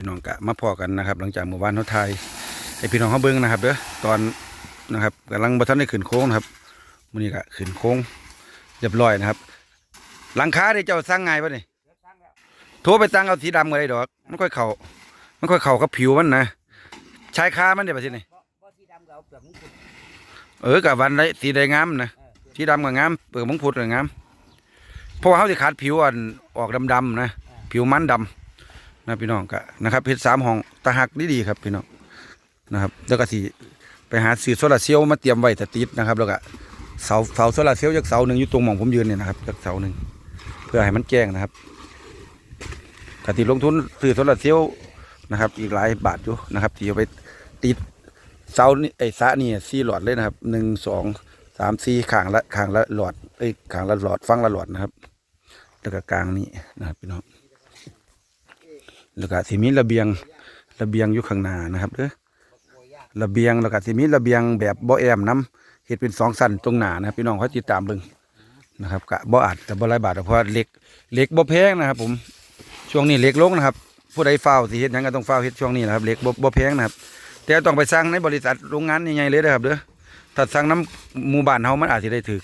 พี่น้องกะมาพอกันนะครับ หลังจากเมื่อวานเขาไทยให้พี่น้องเขาเบิ้งนะครับเด้อตอนนะครับกำลังบัทันได้ขึ้นโค้งนะครับมือนี้ก็ขึ้นโค้งเรียบร้อยนะครับ หลังคาได้เจ้าสร้างไงปะนี่โทรไปสั่งเอาสีดำก็ได้ดอกมันค่อยเข่ามันค่อยเข่ากับผิวมันนะชายคามันเดี๋ยวไปที่นี่บ่สีดำก็เออกับวันได้สีแดงงามนะสีดำก็งามเปลือกมังคุดก็งามเพราะว่าเขาจะขาดผิวอ่อนออกดำๆนะผิวมันดำ นะพี่น้องก็นะครับเพชรสามห้องตะหักดีๆครับพี่น้องนะครับแล้วก็สีไปหาสื่อโซลาร์เซลล์มาเตรียมไว้แต่ติดนะครับ แล้วก็เสาเสาโซลาร์เซลล์จากเสาหนึ่งอยู่ตรงหม่องผมยืนเนี่ยนะครับจากเสาหนึ่งเพื่อให้มันแจ้งนะครับกติลงทุนสื่อโซลาร์เซลล์นะครับ อีกหลายบาทอยู่นะครับที่เอาไปติดเสานี่ไอ้สะนี่สี่หลอดเลยนะครับหนึ่งสองสามสี่ขางละขางละหลอดไอ้ยขางละหลอดฟังละหลอดนะครับ แล้วก็กลางนี้นะครับพี่น้อง แล้วก็สิมีระเบียงระเบียงอยู่ข้างหน้านะครับเด้อระเบียงแล้วก็สิมีระเบียงแบบบ่แอมน้ำเฮ็ดเป็นสองสันตรงหน้านะครับพี่น้องเขาติดตามเบิ่งนะครับกะบ่อาจแต่บ่หลายบาทเพราะว่าเหล็กเหล็กบ่แพงนะครับ ผมช่วงนี้เหล็กลงนะครับ ผู้ใดเฝ้าสิเฮ็ดหยังก็ต้องเฝ้าเฮ็ดช่วงนี้นะครับเหล็กบ่บ่แพงนะครับ แต่ต้องไปสร้างในบริษัทโรงงานใหญ่ๆเลยนะครับเด้อถ้าสร้างน้ำหมู่บ้านเฮามันอาจจะได้ถือ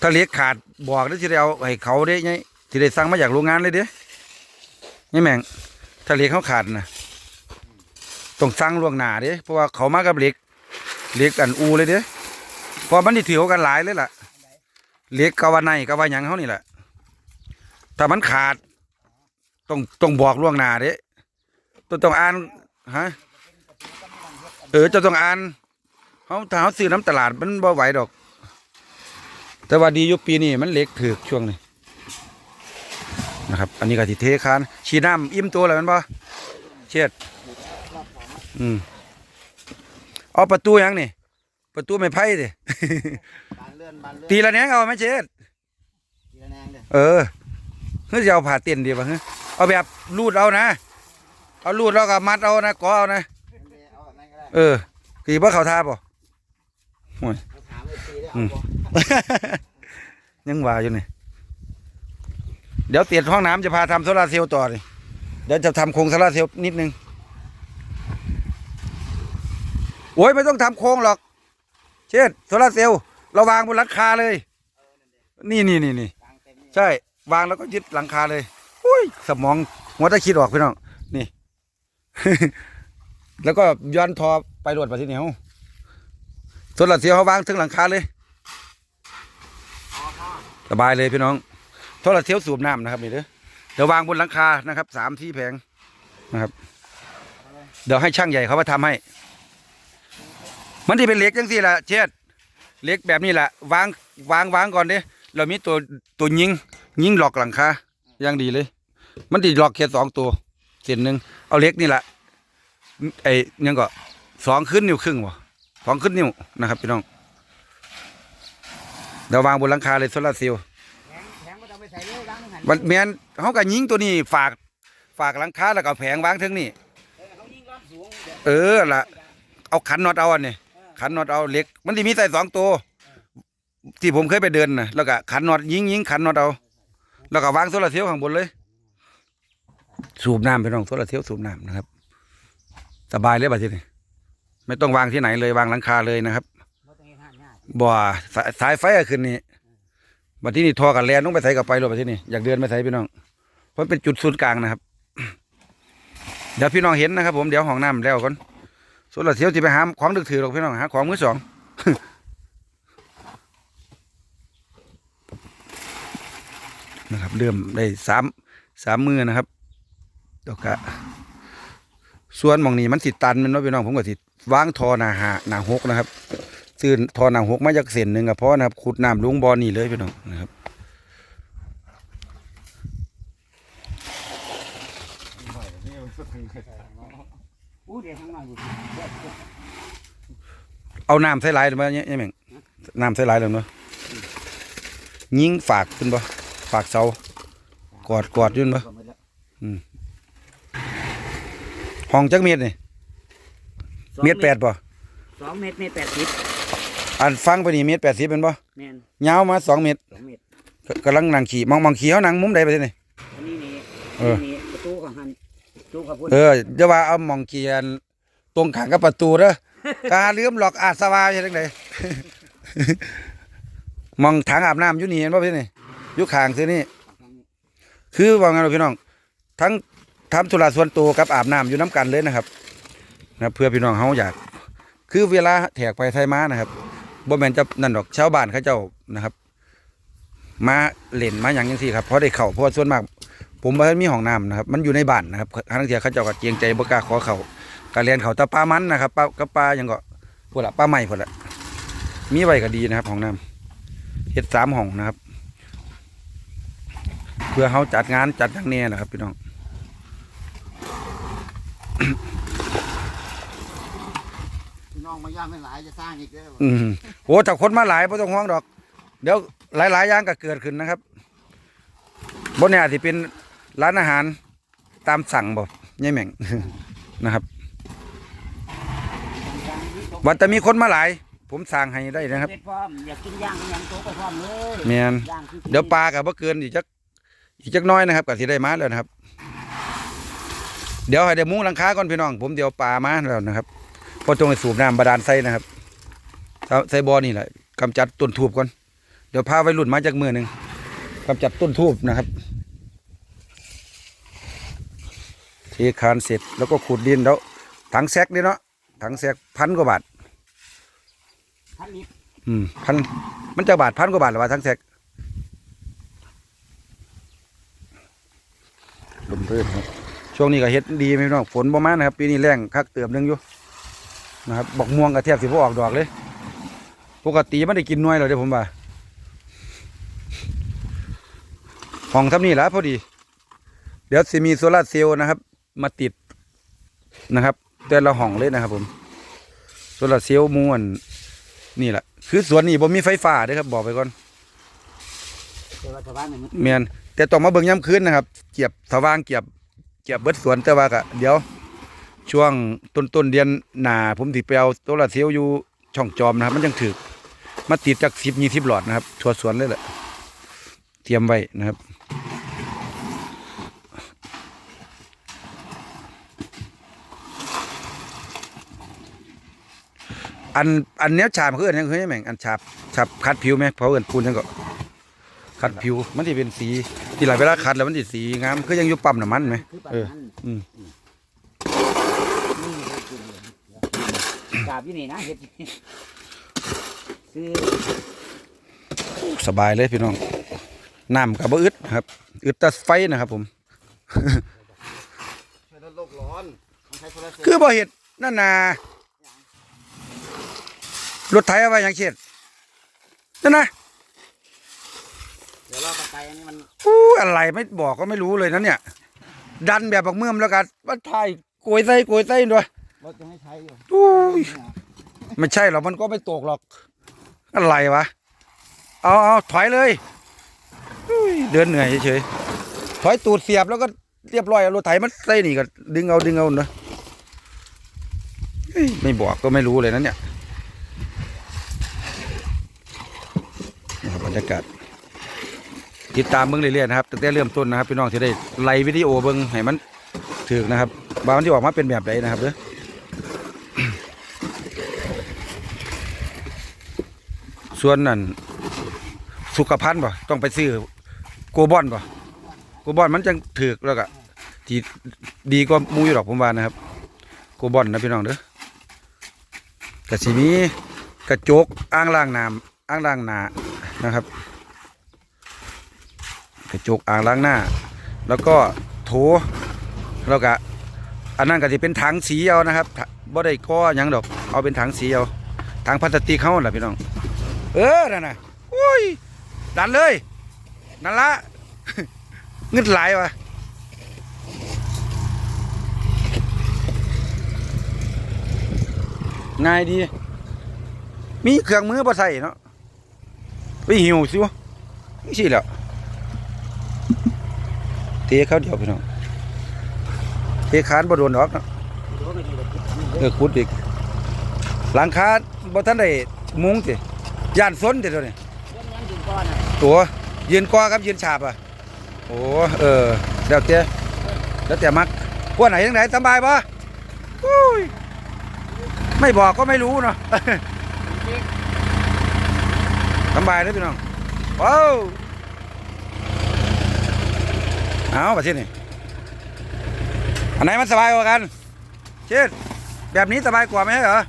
ถ้าเล็กขาดบอกได้สิได้เอาให้เขาได้ไงสิได้สั่งมาจากโรงงานเลยเด้อ นี่แม่งถ้าเล็กเขาขาดนะต้องสั่งล่วงหนาเด้เพราะว่าเขามากับเหล็กเหล็กอันอูเลยเด้เพราะมันที่ถือกันหลายเลยล่ะเหล็กกะว่าในกะว่าหยังเขานี่แหละถ้ามันขาดต้องต้องบอกล่วงหนาเด้ต้องต้องอ่านฮะเออจะต้องอ่านเขาถ้าเขาซื้อน้ำตลาดมันบ่ไหวดอก แต่ว่าดียู่ปีนี้มันเล็กถือช่วงนี้ นะครับ อันนี้ก็สิเทคานชีน้ำอิ่มตัวแล้วแมันบ่เช็ดอืมเอาประตูยังนี่ ประตูไม่ไพ่ดิบานเลื่อนบานเลื่อนตีละแหนงเอาไหมเช็ดทีละแนงเด้อเออเฮ้ยจะเอาผ่าเตียนดีป่ะเฮ้ยเอาแบบรูดเอานะ เอารูดแล้วก็มัดเอานะกอเอานะ เอาแบบนั้นก็ได้เออกี่บ่เขาท่าป่ะเอาถามไอ้ตีได้อืเอามบ่ยังว่าอยู่นี่ เดี๋ยวเตียนห้องน้ำจะพาทำโซลาร์เซลล์ต่อเลยเดี๋ยวจะทำโครงโซลาร์เซลล์นิดนึงโอ้ยไม่ต้องทำโครงหรอก เช่นโซลาร์เซลล์เราวางบนหลังคาเลยนี่นี่นี่นี่นี่ใช่ วางแล้วก็ยึดหลังคาเลยอุ้ยสมองหัวตะคิดออกพี่น้องนี่ แล้วก็ย้อนทอไปรวดไปที่เหนียวโซลาร์เซลล์เขาวางถึงหลังคาเลย สบายเลยพี่น้อง โทรเซลล์สูบน้ำนะครับนี่เด้อเดี๋ยววางบนหลังคานะครับสามที่แผงนะครับ เดี๋ยวให้ช่างใหญ่เขามาทำให้ มันที่เป็นเหล็กจังสี่ละเช็ดเหล็กแบบนี้แหละวางวางวางก่อนเด้เรามีตัวตัวยิงยิงหลอกหลังคาอย่างดีเลย มันติดหลอกแค่สองตัวเส้นหนึ่งเอาเล็กนี่แหละไอ้ยังก็สองขึ้นนิ้วครึ่งวะสองขึ้นนิ้วนะครับพี่น้องเดี๋ยววางบนหลังคาเลยโซลาร์เซลล์ มันแมนเขาก็ยิงตัวนี้ฝากฝากหลังคาแล้วก็เอาแผงวางถึงนี่เออเขายิงรอบสูงเดี๋ยวเออละเอาขันน็อตเอาอันนี้ขันน็อตเอาเหล็ก มันจะมีใส่สองตัวที่ผมเคยไปเดินนะแล้วก็ขันน็อตยิงยิงขันน็อตเอา แล้วก็วางโซลาร์เซลล์ข้างบนเลย สูบน้ำไปน้องโซลาร์เซลล์สูบน้ำนะครับ สบายเลยบัดทีนี้ไม่ต้องวางที่ไหนเลยวางหลังคาเลยนะครับบ่ต้องเฮ็ดห่านยากบ่สายสายไฟก็ขึ้นนี่ บัดที่นี่ทอกับแลนต้องไปใส่กับไปรถบัดที่นี่อยากเดินไปใส่พี่น้อง เพราะเป็นจุดศูนย์กลางนะครับ เดี๋ยวพี่น้องเห็นนะครับ ผมเดี๋ยวห้องน้ำแล้วก่อนส่วนเราเที่ยวจะไปหาของดึกถือหรอกพี่น้องหาของมือสองนะครับเริ่มได้สามสามมือนะครับดี๋ยวกะส่วนมองนี้มันสิตันมันว่าพี่น้องผมก็สิวางทอหนาหาหนาหกนะครับ ซื้อทอหนังหกมาจากเส้นหนึ่งกับพ่อนะครับขุดน้ำลุงบอนี่เลยพี่น้องนะครับอู้เสียวข้างนอเอาน้ำใส่ลายเลยมั้ยเนี่ยแม่งน้ำใส่ลายเลยมั้ยยิงฝากขึ้นบ่ฝากเสากอดกอดยืนบ่ห้องจักเม็ดนี่เม็ดแปดบ่สองเมตรเมตรแปดสิบ อันฟังไปนี่เม็ดแปดสิบเป็นบ่แม่นยาวมาสองเม็ดสองเมตรกำลังนั่งขี่มองมองขี่เขานั่งมุมใดไปที่นี่อันนี้นี่เออนี่ประตูของหันจูงกับพุ่นเออจะว่าเอาหมองเกียนตรงขังกับประตูเด้อ กาลืมหลอกอาสวาอย่างไร มองถังอาบน้ำอยู่นี่เห็นป่ะพี่นี่อยู่ข้างซื้อนี่คือว่าไงานพี่น้อง ทั้งทำธุระส่วนตัวกับอาบน้ำอยู่น้ำกันเลยนะครับนะเพื่อพี่น้องเขาอยาก คือเวลาแถกไปไทยมานะครับ บ่แมนจะนั่นดอกชาวบ้านเขาเจ้านะครับมาเล่นมาอย่างยังสี่ครับเพราะได้เข่าเพราะว่าส่วนมาก ผมว่ามีห้องน้ำนะครับ มันอยู่ในบ้านนะครับทางเทียเขาเจ้าก็เกรงใจบ่กล้าขอเขากาเรียนเขาตะปลามันนะครับปลากับปลาหยังก็พวกละปลาใหม่พวกละมีไว้ก็ดีนะครับห้องน้ำเฮ็ดสามห้องนะครับ เพื่อเขาจัดงานจัดอย่างแน่นะครับพี่น้อง องมาย่างไม่หลายจะสร้างอีกเด้ออืมโอ้ถ้าคนมาหลายไม่ต้องห่วงดอก เดี๋ยวหลายๆอย่างก็เกิดขึ้นนะครับบนเนี่ยอาจจะเป็นร้านอาหารตามสั่งบ่ยี่แหม่ง นะครับวันแต่มีคนมาหลาย ผมสั่งให้ได้นะครับเสร็จพร้อมอยากกินย่างย่างโต๊ะไปพร้อมเลยแมนย่างคือเดี๋ยวปลากับบ่เกินอีกจักอีกจักหน้อยนะครับก็สิได้มาแล้วนะครับ เดี๋ยวให้ได้มุ้งหลังคาก่อนพี่น้อง ผมเดี๋ยวปลามาแล้วนะครับเพอตรงไปสูบน้ำบาดาลใส่นะครับเอาใส่บ่อนี่แหละกำจัดต้นทูบก่อน เดี๋ยวพาไว้รุ่นมาจากมือหนึ่งกำจัดต้นทูบนะครับเทคานเสร็จแล้วก็ขุดดินแล้ว ถังแซกนี่เนาะถังแซกพันกว่าบาทพันลิตรอืมพันมันจะบาทพันกว่าบาทหรือว่าทั้งแซกลมเรื่นครับช่วงนี้ก็เฮ็ดดีไหมพี่น้องฝนประมาณนะครับปีนี้แรงคักเติมหนึงอยู่ นะครับบอกม่วงกระเทียบสิบ่ออกดอกเลย ปกติมันได้กินหน่วยเลยเดี๋ยวผมว่าห้องทำนี่แหละพอดี เดี๋ยวสิมีโซลาร์เซลล์นะครับ มาติดนะครับ แต่ละห้องเลยนะครับ ผมโซลาร์เซลล์ม้วนนี่แหละคือสวนนี่บ่มีไฟฟ้าเด้อครับ บอกไปก่อนแต่ว่าชาวบ้านเนี่ยมันแมนแต่ต้องมาเบิ่งย่ำคืนนะครับ เกียบสว่างเกียบเกียบเบิดสวนแต่ว่าก็เดี๋ยว ช่วงต้นต้นเดือนหนาผมสิไปเอาโซลาเซลล์อยู่ช่องจอมนะครับ มันยังถึกมาติดจากสิบยี่สิบหลอดนะครับทั่วสวนเลยแหละเตรียมไว้นะครับอันอันเนี้ยฉาบคืออันนี้คือแม่งอันฉาบฉาบคัดผิวไหมเพราะเอินปูนจังก็ขัดผิวมันจะเป็นสีที่หลายเวลาขัดแล้วมันจะสีงามคือยังอยู่ปั๊มน้ำมันไหมเอออืม นี่เลยกินเลยกราบอยู่นี่นะเฮ็ดคือสบายเลยพี่น้องน้ำกับบ่อึดครับอึดแต่ไฟนะครับผม ช่วยลดโลกร้อนต้องใช้โซลาร์เซลล์คือบ่เห็ดนั่นนารถไถเอาไว้หยังเช็ดนั่นนะเดี๋ยวเรากระไกอันนี้มันอู้อะไรไม่บอกก็ไม่รู้เลยนะเนี่ย ดันแบบบักเมื่อมแล้วกันว่าถ่ายโกยไส้โกยไส้ด้วย รถจะให้ใช้อยู่อู้ยไม่ใช่หรอกมันก็ไม่ตกหรอก อะไรวะ เอาเอาถอยเลยอุ้ยเดินเหนื่อยเฉยๆถอยตูดเสียบแล้วก็เรียบร้อยเอารถไถมันใส่นี่ก็ดึงเอาดึงเอาเนอะเฮ้ยไม่บอกก็ไม่รู้เลยนะเนี่ยนะครับบรรยากาศติดตามเบิ้งเรื่อยๆนะครับตั้งแต่เริ่มต้นนะครับพี่น้องที่ได้ไล่วิดีโอเบิ้งให้มันถึกนะครับว่ามันที่ออกมาเป็นแบบไหนนะครับเด้อ ส่วนนั่นสุขภัณฑ์ป่ะต้องไปซื้อโกบอนป่ะโกบอนมันจังถือแล้วก็ที่ดีกว่ามูอยู่หรอกผมว่านะครับโกบอนนะพี่น้องเด้อกระสีมีกระจกอ่างล้างน้ำอ่างล้างหน้านะครับ กระจกอ่างล้างหน้า แล้วก็โถแล้วก็อันนั้นก็จะเป็นถังสีเอานะครับบ่ได้ก้อยังดอกเอาเป็นถังสีเอาถังพลาสติกเขาแหละพี่น้อง เออนั่นน่ะโอ้ยดันเลย นั่นละเงินหลายวะง่ายดี มีเครื่องมือบ่ใส่เนาะไปหิวสิวะไม่ใช่แล้วเทเขาเดียวพี่น้องเทคานบ่โดนดอกเนาะโดนไม่ดีเออขุดอีกหลังคาบ่ทันได้มุ้งสิ ย่านซนติตัวนี้เรื่องยังถึงก้อนอะตัวยืนกว่ากับยืนฉาบอะโอ้เออแล้วแต่แล้วแต่มักพวกไหนทั้งไหนสบายปะอุ้ยไม่บอกก็ไม่รู้เนาะสบายเลยพี่น้องว้าวเอาประเทศนี้อันไหนมันสบายกว่ากัน เช่นแบบนี้สบายกว่าไหมเหรอ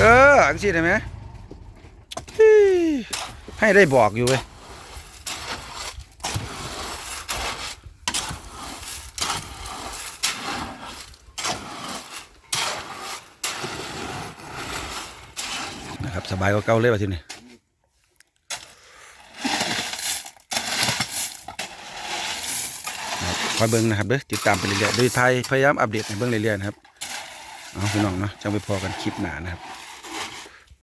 เอออังชีได้ไหมให้ได้บอกอยู่เว้ยนะครับสบายกว่าเก่าเลยว่ะทีนี้คอยเบิ้งนะครับเด้อติดตามไปเรื่อยๆโดยไทยพยายามอัปเดตให้เบิ้งเรื่อยๆนะครับเอาพี่น้องเนาะจังไปพอกันคลิปหนานะครับ